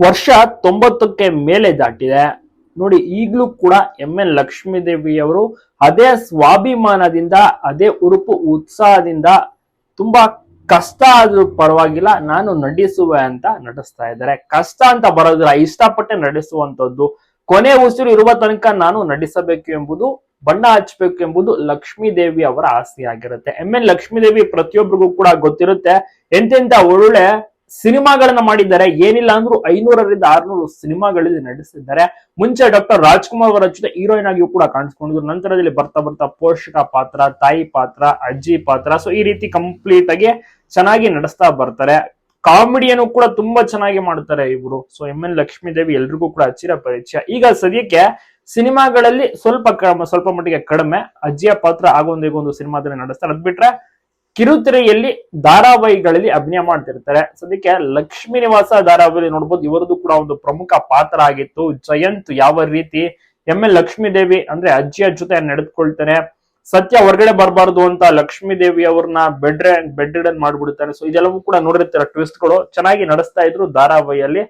ವರ್ಷ ತೊಂಬತ್ತಕ್ಕೆ ಮೇಲೆ ದಾಟಿದೆ. ನೋಡಿ, ಈಗಲೂ ಕೂಡ ಎಂ. ಎನ್. ಲಕ್ಷ್ಮೀದೇವಿ ಅವರು ಅದೇ ಸ್ವಾಭಿಮಾನದಿಂದ, ಅದೇ ಉರುಪು ಉತ್ಸಾಹದಿಂದ ತುಂಬಾ ಕಷ್ಟ ಆದ್ರೂ ಪರವಾಗಿಲ್ಲ, ನಾನು ನಡೆಸುವೆ ಅಂತ ನಟಿಸ್ತಾ ಇದ್ದಾರೆ. ಕಷ್ಟ ಅಂತ ಬರೋದಿಲ್ಲ, ಇಷ್ಟಪಟ್ಟೆ ನಡೆಸುವಂತದ್ದು ಕೊನೆ ಉಸಿರು ಇರುವ ತನಕ ನಾನು ನಟಿಸಬೇಕು ಎಂಬುದು, ಬಣ್ಣ ಹಚ್ಚಬೇಕು ಎಂಬುದು ಲಕ್ಷ್ಮೀ ಅವರ ಆಸೆಯಾಗಿರುತ್ತೆ. ಎಂ. ಎನ್. ಲಕ್ಷ್ಮೀದೇವಿ ಪ್ರತಿಯೊಬ್ಬರಿಗೂ ಕೂಡ ಗೊತ್ತಿರುತ್ತೆ ಎಂತೆಂತ ಒಳ್ಳೆ ಸಿನಿಮಾಗಳನ್ನ ಮಾಡಿದ್ದಾರೆ. ಏನಿಲ್ಲ ಅಂದ್ರೂ ಐನೂರರಿಂದ ಆರ್ನೂರು ಸಿನಿಮಾಗಳಲ್ಲಿ ನಟಿಸಿದ್ದಾರೆ. ಮುಂಚೆ ಡಾಕ್ಟರ್ ರಾಜ್ಕುಮಾರ್ ಅವರ ಜೊತೆ ಹೀರೋಯಿನ್ ಆಗಿಯೂ ಕೂಡ ಕಾಣಿಸ್ಕೊಂಡಿದ್ರು. ನಂತರದಲ್ಲಿ ಬರ್ತಾ ಬರ್ತಾ ಪೋಷಕ ಪಾತ್ರ, ತಾಯಿ ಪಾತ್ರ, ಅಜ್ಜಿ ಪಾತ್ರ. ಸೊ ಈ ರೀತಿ ಕಂಪ್ಲೀಟ್ ಆಗಿ ಚೆನ್ನಾಗಿ ನಡೆಸ್ತಾ ಬರ್ತಾರೆ. ಕಾಮಿಡಿಯನ್ನು ಕೂಡ ತುಂಬಾ ಚೆನ್ನಾಗಿ ಮಾಡ್ತಾರೆ ಇವರು. So M. ಎನ್. ಲಕ್ಷ್ಮೀದೇವಿ ಎಲ್ರಿಗೂ ಕೂಡ ಹಚ್ಚಿರ ಪರಿಚಯ. ಈಗ ಸದ್ಯಕ್ಕೆ ಸಿನಿಮಾಗಳಲ್ಲಿ ಸ್ವಲ್ಪ ಸ್ವಲ್ಪ ಮಟ್ಟಿಗೆ ಕಡಿಮೆ. ಅಜ್ಜಿಯ ಪಾತ್ರ ಆಗೊಂದು ಈಗೊಂದು ಸಿನಿಮಾದಲ್ಲಿ ನಡೆಸ್ತಾರೆ. ಅದ್ ಬಿಟ್ರೆ ಕಿರುತೆರೆಯಲ್ಲಿ ಧಾರಾವಾಹಿಗಳಲ್ಲಿ ಅಭಿನಯ ಮಾಡ್ತಿರ್ತಾರೆ. ಸದ್ಯಕ್ಕೆ ಲಕ್ಷ್ಮೀ ನಿವಾಸ ಧಾರಾವಾಹಿ ನೋಡ್ಬೋದು, ಇವರದು ಕೂಡ ಒಂದು ಪ್ರಮುಖ ಪಾತ್ರ ಆಗಿತ್ತು. ಜಯಂತ್ ಯಾವ ರೀತಿ ಎಂ ಎಲ್ ಲಕ್ಷ್ಮೀ ದೇವಿ ಅಂದ್ರೆ ಅಜ್ಜಿಯ ಜೊತೆ ನಡೆದುಕೊಳ್ತಾನೆ, ಸತ್ಯ ಹೊರಗಡೆ ಬರಬಾರ್ದು ಅಂತ ಲಕ್ಷ್ಮೀ ದೇವಿ ಅವ್ರನ್ನ ಬೆಡ್ ಬೆಡ್ ರಿಡನ್ ಮಾಡ್ಬಿಡ್ತಾರೆ. ಸೊ ಇದೆಲ್ಲವೂ ಕೂಡ ನೋಡಿರ್ತಾರೆ ಟ್ವಿಸ್ಟ್ಗಳು ಚೆನ್ನಾಗಿ ನಡೆಸ್ತಾ ಇದ್ರು ಧಾರಾವಾಹಿಯಲ್ಲಿ.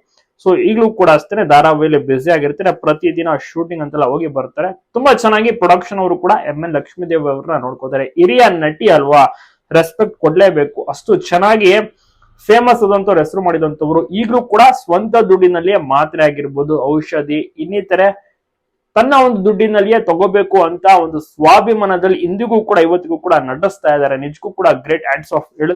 ಸೊ ಈಗಲೂ ಕೂಡ ಅಷ್ಟೇ ಧಾರಾವಾಹಿಯಲ್ಲಿ ಬ್ಯುಸಿ ಆಗಿರ್ತಾರೆ. ಪ್ರತಿದಿನ ಶೂಟಿಂಗ್ ಅಂತೆಲ್ಲ ಹೋಗಿ ಬರ್ತಾರೆ. ತುಂಬಾ ಚೆನ್ನಾಗಿ ಪ್ರೊಡಕ್ಷನ್ ಅವರು ಕೂಡ ಎಂ ಎನ್ ಲಕ್ಷ್ಮೀ ದೇವಿ ಅವ್ರನ್ನ ನೋಡ್ಕೋತಾರೆ. ಹಿರಿಯ ನಟಿ ಅಲ್ವಾ? ರೆಸ್ಪೆಕ್ಟ್ ಕೊಡ್ಲೇಬೇಕು. ಅಷ್ಟು ಚೆನ್ನಾಗಿ ಫೇಮಸ್ ಆದಂತವ್ರು ಹೆಸರು ಮಾಡಿದಂತವ್ರು. ಈಗಲೂ ಕೂಡ ಸ್ವಂತ ದುಡ್ಡಿನಲ್ಲಿಯೇ ಮಾತ್ರೆ ಆಗಿರ್ಬೋದು, ಔಷಧಿ, ಇನ್ನಿತರೆ ತನ್ನ ಒಂದು ದುಡ್ಡಿನಲ್ಲಿಯೇ ತಗೋಬೇಕು ಅಂತ ಒಂದು ಸ್ವಾಭಿಮಾನದಲ್ಲಿ ಇಂದಿಗೂ ಕೂಡ, ಇವತ್ತಿಗೂ ಕೂಡ ನಡೆಸ್ತಾ ಇದ್ದಾರೆ. ನಿಜಕ್ಕೂ ಕೂಡ ಗ್ರೇಟ್ ಆಡ್ಸ್ ಆಫ್